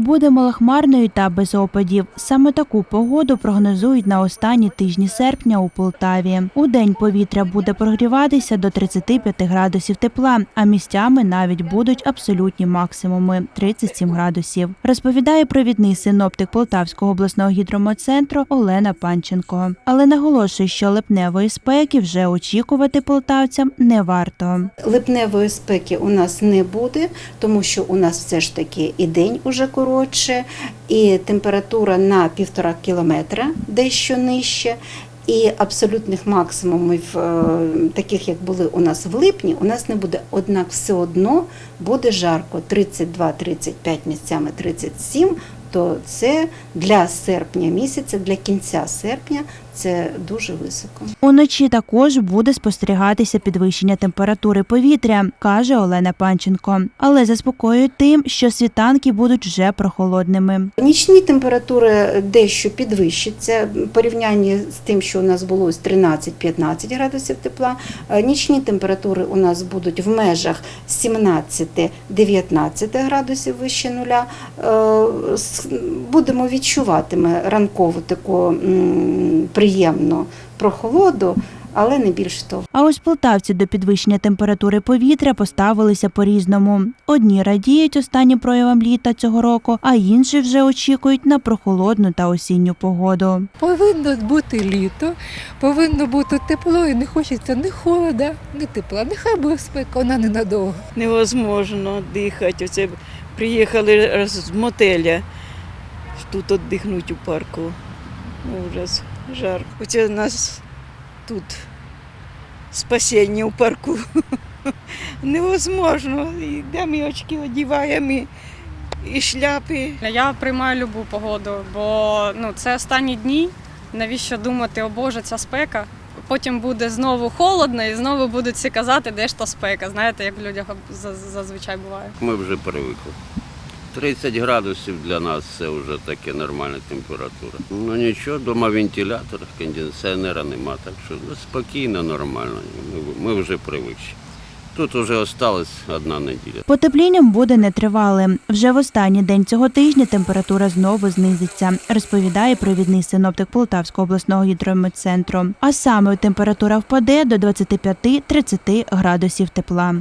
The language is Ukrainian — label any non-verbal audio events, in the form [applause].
буде малохмарною та без опадів. Саме таку погоду прогнозують на останні тижні серпня у Полтаві. У день повітря буде прогріватися до 35 градусів тепла, а місцями навіть будуть абсолютні максимуми 37 градусів. Розповідає провідний синоптик Полтавського обласного гідрометцентру Олена Панченко. Але наголошує, що липневої спеки вже очікувати полтавцям не варто. Липневої спеки у нас не буде, тому що у нас все ж таки і день уже коротше, і температура на півтора кілометра дещо нижче. І абсолютних максимумів, е, таких як були у нас в липні, у нас не буде. Однак все одно буде жарко 32-35 місцями 37, то це для серпня місяця, для кінця серпня це дуже високо. Уночі також буде спостерігатися підвищення температури повітря, каже Олена Панченко. Але заспокоює тим, що світанки будуть вже прохолодними. Нічні температури дещо підвищаться в порівнянні з тим, що у нас було ось 13-15 градусів тепла. Е, Нічні температури у нас будуть в межах 17-19 градусів вище нуля. Е, Будемо відчувати ми ранкову таку приємну прохолоду, але не більш того. А ось полтавці до підвищення температури повітря поставилися по-різному. Одні радіють останнім проявам літа цього року, а інші вже очікують на прохолодну та осінню погоду. Повинно бути літо, повинно бути тепло і не хочеться ні холода, ні тепла. Нехай буде спека, вона ненадовго. невозможно дихати. Оце приїхали з мотеля, тут віддихнути у парку. Ужас, жар. Оце у нас тут спасіння у парку. [laughs] Невозможно. І де ми очки одіваємо, і, і шляпи. Я приймаю любу погоду, бо ну це останні дні. Навіщо думати, о Боже, ця спека? Потім буде знову холодно, і знову будуть всі казати, де ж та спека. Знаєте, як в людях зазвичай буває. Ми вже привикли. 30 градусів для нас це вже таке нормальна температура. Ну нічого, дома вентилятор, кондиціонера нема, так що ну, спокійно, нормально. Ми, ми вже привикші. Тут вже осталась одна неділя. Потеплінням буде нетривалим. Вже в останній день цього тижня температура знову знизиться, розповідає провідний синоптик Полтавського обласного гідрометцентру. А саме температура впаде до 25-30 градусів тепла.